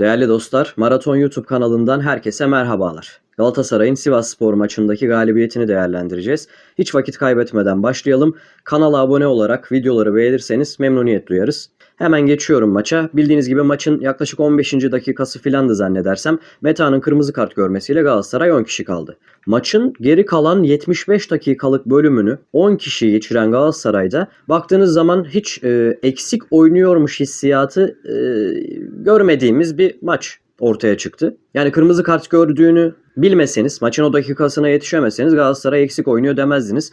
Değerli dostlar, Maraton YouTube kanalından herkese merhabalar. Galatasaray'ın Sivas Spor maçındaki galibiyetini değerlendireceğiz. Hiç vakit kaybetmeden başlayalım. Kanala abone olarak videoları beğenirseniz memnuniyet duyarız. Hemen geçiyorum maça. Bildiğiniz gibi maçın yaklaşık 15. dakikası filandı zannedersem. Meta'nın kırmızı kart görmesiyle Galatasaray 10 kişi kaldı. Maçın geri kalan 75 dakikalık bölümünü 10 kişi geçiren Galatasaray'da baktığınız zaman hiç e, eksik oynuyormuş hissiyatı e, görmediğimiz bir maç ortaya çıktı. Yani kırmızı kart gördüğünü bilmeseniz, maçın o dakikasına yetişemeseniz Galatasaray eksik oynuyor demezdiniz.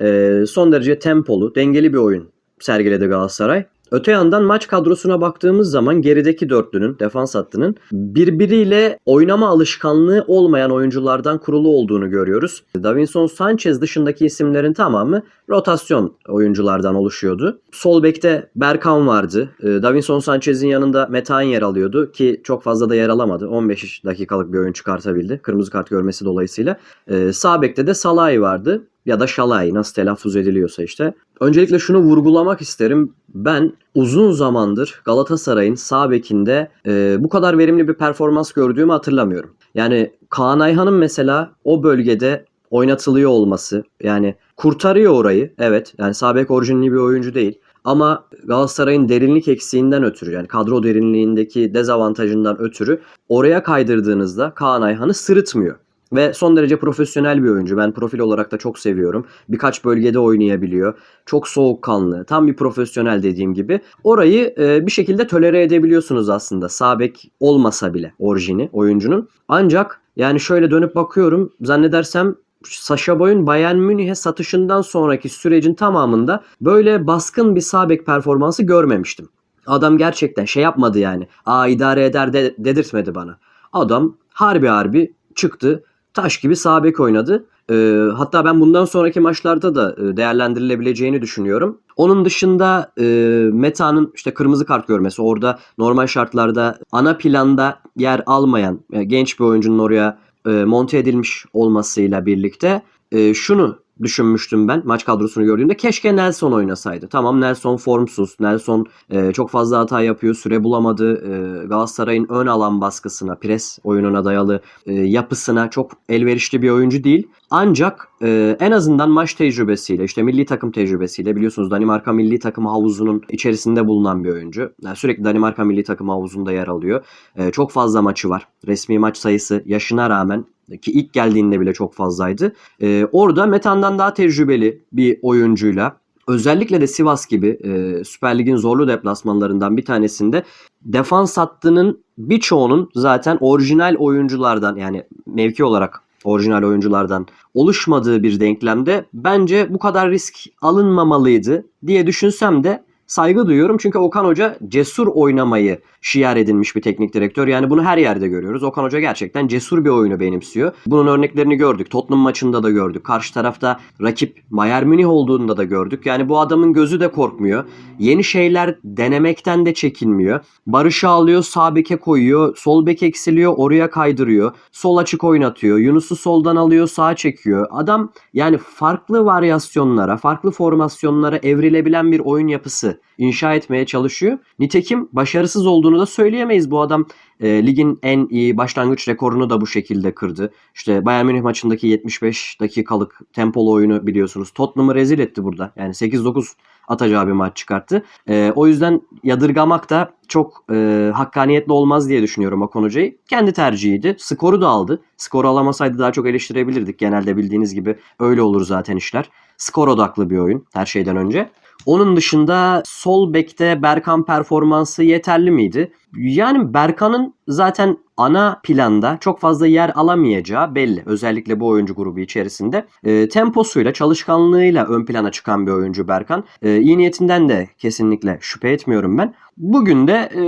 E, son derece tempolu, dengeli bir oyun sergiledi Galatasaray. Öte yandan maç kadrosuna baktığımız zaman gerideki dörtlünün, defans hattının birbiriyle oynama alışkanlığı olmayan oyunculardan kurulu olduğunu görüyoruz. Davinson Sanchez dışındaki isimlerin tamamı rotasyon oyunculardan oluşuyordu. Sol bekte Berkan vardı. Ee, Davinson Sanchez'in yanında Metehan yer alıyordu ki çok fazla da yer alamadı. 15 dakikalık bir oyun çıkartabildi. Kırmızı kart görmesi dolayısıyla. Ee, Sağ bekte de Salay vardı ya da Şalay nasıl telaffuz ediliyorsa işte. Öncelikle şunu vurgulamak isterim. Ben uzun zamandır Galatasaray'ın sağ bekinde e, bu kadar verimli bir performans gördüğümü hatırlamıyorum. Yani Kaan Ayhan'ın mesela o bölgede oynatılıyor olması yani kurtarıyor orayı. Evet yani sağ bek orijinli bir oyuncu değil. Ama Galatasaray'ın derinlik eksiğinden ötürü yani kadro derinliğindeki dezavantajından ötürü oraya kaydırdığınızda Kaan Ayhan'ı sırıtmıyor. Ve son derece profesyonel bir oyuncu. Ben profil olarak da çok seviyorum. Birkaç bölgede oynayabiliyor. Çok soğukkanlı. Tam bir profesyonel dediğim gibi. Orayı e, bir şekilde tolere edebiliyorsunuz aslında. Sağ bek olmasa bile orijini oyuncunun. Ancak yani şöyle dönüp bakıyorum. Zannedersem Sasha Boy'un Bayern Münih'e satışından sonraki sürecin tamamında böyle baskın bir sağ bek performansı görmemiştim. Adam gerçekten şey yapmadı yani. Aa idare eder de, dedirtmedi bana. Adam harbi harbi çıktı taş gibi sağ bek oynadı. E, hatta ben bundan sonraki maçlarda da e, değerlendirilebileceğini düşünüyorum. Onun dışında e, Meta'nın işte kırmızı kart görmesi orada normal şartlarda ana planda yer almayan e, genç bir oyuncunun oraya e, monte edilmiş olmasıyla birlikte e, şunu düşünmüştüm ben maç kadrosunu gördüğümde. Keşke Nelson oynasaydı. Tamam Nelson formsuz. Nelson e, çok fazla hata yapıyor. Süre bulamadı. E, Galatasaray'ın ön alan baskısına, pres oyununa dayalı e, yapısına çok elverişli bir oyuncu değil. Ancak e, en azından maç tecrübesiyle, işte milli takım tecrübesiyle biliyorsunuz Danimarka milli takım havuzunun içerisinde bulunan bir oyuncu. Yani sürekli Danimarka milli takım havuzunda yer alıyor. E, çok fazla maçı var. Resmi maç sayısı yaşına rağmen ki ilk geldiğinde bile çok fazlaydı. Ee, orada Metan'dan daha tecrübeli bir oyuncuyla özellikle de Sivas gibi e, Süper Lig'in zorlu deplasmanlarından bir tanesinde defans hattının birçoğunun zaten orijinal oyunculardan yani mevki olarak orijinal oyunculardan oluşmadığı bir denklemde bence bu kadar risk alınmamalıydı diye düşünsem de saygı duyuyorum. Çünkü Okan Hoca cesur oynamayı şiar edinmiş bir teknik direktör. Yani bunu her yerde görüyoruz. Okan Hoca gerçekten cesur bir oyunu benimsiyor. Bunun örneklerini gördük. Tottenham maçında da gördük. Karşı tarafta rakip Bayern Münih olduğunda da gördük. Yani bu adamın gözü de korkmuyor. Yeni şeyler denemekten de çekinmiyor. Barış'ı alıyor, sağ beke koyuyor. Sol bek eksiliyor, oraya kaydırıyor. Sol açık oynatıyor. Yunus'u soldan alıyor, sağa çekiyor. Adam yani farklı varyasyonlara, farklı formasyonlara evrilebilen bir oyun yapısı inşa etmeye çalışıyor. Nitekim başarısız olduğunu da söyleyemeyiz. Bu adam e, ligin en iyi başlangıç rekorunu da bu şekilde kırdı. İşte Bayern Münih maçındaki 75 dakikalık tempolu oyunu biliyorsunuz. Tottenham'ı rezil etti burada. Yani 8-9 atacağı bir maç çıkarttı. E, o yüzden yadırgamak da çok e, hakkaniyetli olmaz diye düşünüyorum Okan Hoca'yı. Kendi tercihiydi. Skoru da aldı. Skoru alamasaydı daha çok eleştirebilirdik. Genelde bildiğiniz gibi öyle olur zaten işler. Skor odaklı bir oyun her şeyden önce. Onun dışında sol bekte Berkan performansı yeterli miydi? Yani Berkan'ın zaten ana planda çok fazla yer alamayacağı belli. Özellikle bu oyuncu grubu içerisinde. E, temposuyla, çalışkanlığıyla ön plana çıkan bir oyuncu Berkan. E, iyi niyetinden de kesinlikle şüphe etmiyorum ben. Bugün de e,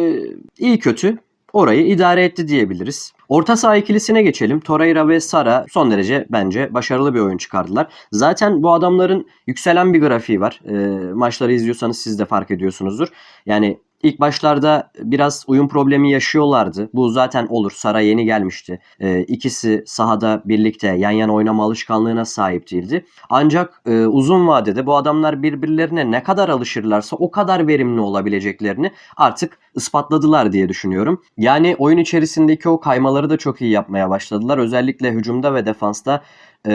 iyi kötü orayı idare etti diyebiliriz. Orta saha ikilisine geçelim. Torreira ve Sara son derece bence başarılı bir oyun çıkardılar. Zaten bu adamların yükselen bir grafiği var. E, maçları izliyorsanız siz de fark ediyorsunuzdur. Yani İlk başlarda biraz uyum problemi yaşıyorlardı. Bu zaten olur. Sara yeni gelmişti. Ee, ikisi sahada birlikte yan yana oynama alışkanlığına sahip değildi. Ancak e, uzun vadede bu adamlar birbirlerine ne kadar alışırlarsa o kadar verimli olabileceklerini artık ispatladılar diye düşünüyorum. Yani oyun içerisindeki o kaymaları da çok iyi yapmaya başladılar. Özellikle hücumda ve defansta e,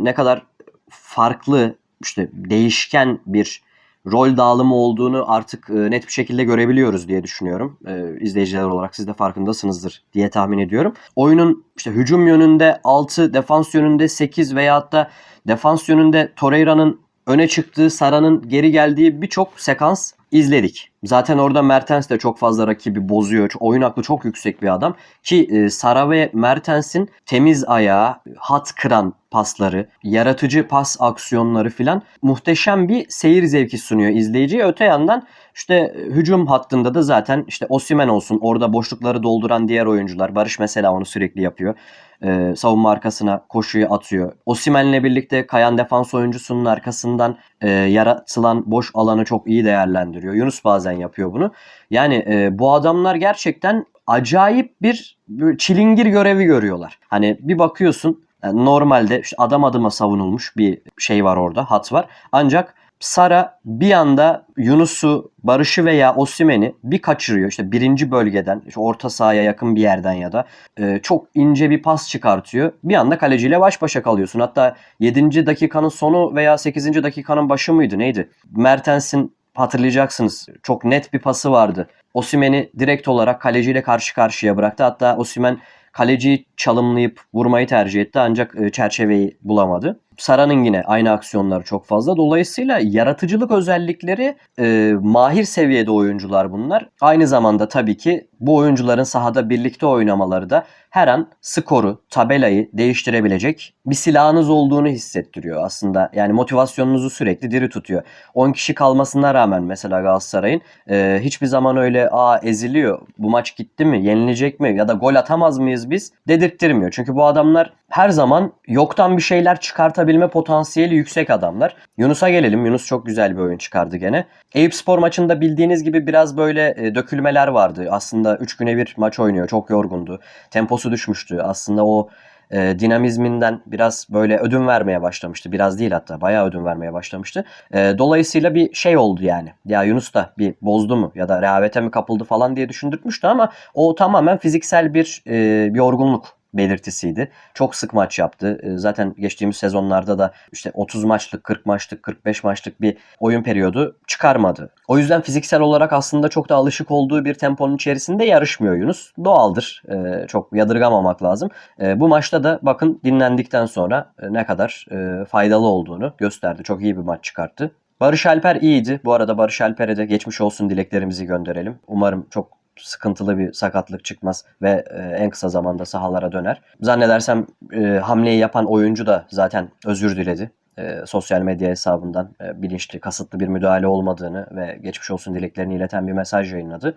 ne kadar farklı işte değişken bir rol dağılımı olduğunu artık e, net bir şekilde görebiliyoruz diye düşünüyorum. E, izleyiciler olarak siz de farkındasınızdır diye tahmin ediyorum. Oyunun işte hücum yönünde 6, defans yönünde 8 veyahut da defans yönünde Torreira'nın öne çıktığı, Sara'nın geri geldiği birçok sekans izledik. Zaten orada Mertens de çok fazla rakibi bozuyor. Oyun aklı çok yüksek bir adam. Ki e, Sara ve Mertens'in temiz ayağı, hat kıran pasları, yaratıcı pas aksiyonları filan muhteşem bir seyir zevki sunuyor izleyiciye. Öte yandan işte e, hücum hattında da zaten işte Osimen olsun orada boşlukları dolduran diğer oyuncular. Barış mesela onu sürekli yapıyor. Ee, savunma arkasına koşuyu atıyor. Osimen'le birlikte kayan defans oyuncusunun arkasından e, yaratılan boş alanı çok iyi değerlendiriyor. Yunus bazen yapıyor bunu. Yani e, bu adamlar gerçekten acayip bir çilingir görevi görüyorlar. Hani bir bakıyorsun yani normalde adam adıma savunulmuş bir şey var orada, hat var. Ancak Sara bir anda Yunus'u, Barış'ı veya Osimen'i bir kaçırıyor. İşte birinci bölgeden, işte orta sahaya yakın bir yerden ya da e, çok ince bir pas çıkartıyor. Bir anda kaleciyle baş başa kalıyorsun. Hatta 7. dakikanın sonu veya 8. dakikanın başı mıydı neydi? Mertens'in hatırlayacaksınız çok net bir pası vardı. Osimen'i direkt olarak kaleciyle karşı karşıya bıraktı. Hatta Osimen kaleciyi çalımlayıp vurmayı tercih etti ancak e, çerçeveyi bulamadı. Sara'nın yine aynı aksiyonları çok fazla. Dolayısıyla yaratıcılık özellikleri e, mahir seviyede oyuncular bunlar. Aynı zamanda tabii ki bu oyuncuların sahada birlikte oynamaları da her an skoru, tabelayı değiştirebilecek bir silahınız olduğunu hissettiriyor aslında. Yani motivasyonunuzu sürekli diri tutuyor. 10 kişi kalmasına rağmen mesela Galatasaray'ın e, hiçbir zaman öyle aa eziliyor, bu maç gitti mi, yenilecek mi ya da gol atamaz mıyız biz dedirttirmiyor. Çünkü bu adamlar her zaman yoktan bir şeyler çıkartabilme potansiyeli yüksek adamlar. Yunus'a gelelim. Yunus çok güzel bir oyun çıkardı gene. Eyüp Spor maçında bildiğiniz gibi biraz böyle e, dökülmeler vardı. Aslında 3 güne bir maç oynuyor. Çok yorgundu. Temposu düşmüştü. Aslında o e, dinamizminden biraz böyle ödün vermeye başlamıştı. Biraz değil hatta bayağı ödün vermeye başlamıştı. E, dolayısıyla bir şey oldu yani. Ya Yunus da bir bozdu mu ya da rehavete mi kapıldı falan diye düşündürtmüştü ama o tamamen fiziksel bir, e, yorgunluk belirtisiydi. Çok sık maç yaptı. Ee, zaten geçtiğimiz sezonlarda da işte 30 maçlık, 40 maçlık, 45 maçlık bir oyun periyodu çıkarmadı. O yüzden fiziksel olarak aslında çok da alışık olduğu bir temponun içerisinde yarışmıyor Yunus. Doğaldır. Ee, çok yadırgamamak lazım. Ee, bu maçta da bakın dinlendikten sonra e, ne kadar e, faydalı olduğunu gösterdi. Çok iyi bir maç çıkarttı. Barış Alper iyiydi. Bu arada Barış Alper'e de geçmiş olsun dileklerimizi gönderelim. Umarım çok sıkıntılı bir sakatlık çıkmaz ve e, en kısa zamanda sahalara döner. Zannedersem e, hamleyi yapan oyuncu da zaten özür diledi. E, sosyal medya hesabından e, bilinçli, kasıtlı bir müdahale olmadığını ve geçmiş olsun dileklerini ileten bir mesaj yayınladı.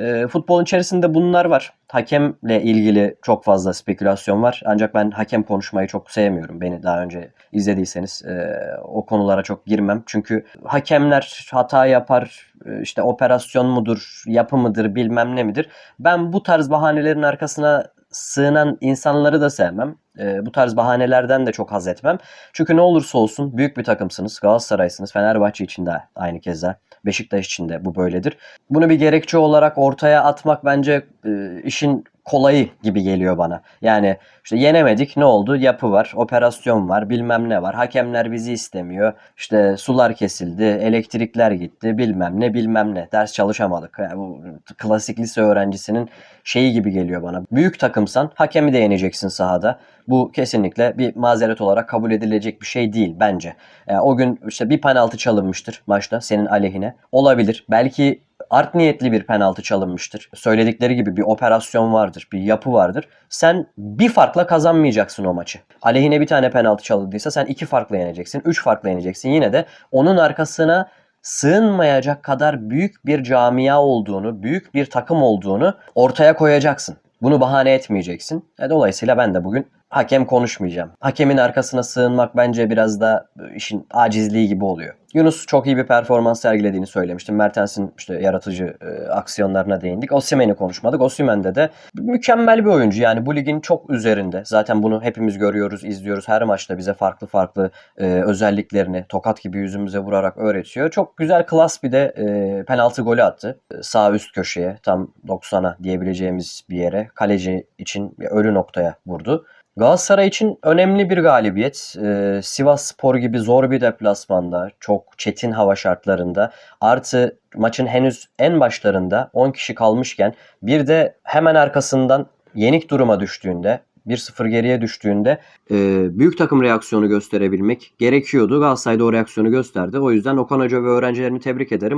E, futbolun içerisinde bunlar var. Hakemle ilgili çok fazla spekülasyon var. Ancak ben hakem konuşmayı çok sevmiyorum. Beni daha önce izlediyseniz e, o konulara çok girmem. Çünkü hakemler hata yapar, e, işte operasyon mudur, yapı mıdır, bilmem ne midir. Ben bu tarz bahanelerin arkasına sığınan insanları da sevmem. E, bu tarz bahanelerden de çok haz etmem. Çünkü ne olursa olsun büyük bir takımsınız. Galatasaray'sınız. Fenerbahçe için de aynı keza. Beşiktaş için de bu böyledir. Bunu bir gerekçe olarak ortaya atmak bence e, işin kolayı gibi geliyor bana. Yani işte yenemedik ne oldu? Yapı var, operasyon var, bilmem ne var. Hakemler bizi istemiyor. İşte sular kesildi, elektrikler gitti, bilmem ne bilmem ne. Ders çalışamadık. Yani bu klasik lise öğrencisinin şeyi gibi geliyor bana. Büyük takımsan hakemi de yeneceksin sahada. Bu kesinlikle bir mazeret olarak kabul edilecek bir şey değil bence. Yani o gün işte bir penaltı çalınmıştır maçta senin aleyhine. Olabilir. Belki art niyetli bir penaltı çalınmıştır. Söyledikleri gibi bir operasyon vardır, bir yapı vardır. Sen bir farkla kazanmayacaksın o maçı. Aleyhine bir tane penaltı çalındıysa sen iki farkla yeneceksin, üç farkla yeneceksin. Yine de onun arkasına sığınmayacak kadar büyük bir camia olduğunu, büyük bir takım olduğunu ortaya koyacaksın. Bunu bahane etmeyeceksin. E, dolayısıyla ben de bugün hakem konuşmayacağım. Hakemin arkasına sığınmak bence biraz da işin acizliği gibi oluyor. Yunus çok iyi bir performans sergilediğini söylemiştim. Mertens'in işte yaratıcı e, aksiyonlarına değindik. Osimhen'i konuşmadık. Osimhen'de de mükemmel bir oyuncu. Yani bu ligin çok üzerinde. Zaten bunu hepimiz görüyoruz, izliyoruz. Her maçta bize farklı farklı e, özelliklerini tokat gibi yüzümüze vurarak öğretiyor. Çok güzel klas bir de e, penaltı golü attı. E, sağ üst köşeye tam 90'a diyebileceğimiz bir yere. Kaleci için ölü noktaya vurdu. Galatasaray için önemli bir galibiyet. Ee, Sivas Spor gibi zor bir deplasmanda, çok çetin hava şartlarında artı maçın henüz en başlarında 10 kişi kalmışken bir de hemen arkasından yenik duruma düştüğünde 1-0 geriye düştüğünde e, büyük takım reaksiyonu gösterebilmek gerekiyordu. Galatasaray da o reaksiyonu gösterdi. O yüzden Okan Hoca ve öğrencilerini tebrik ederim.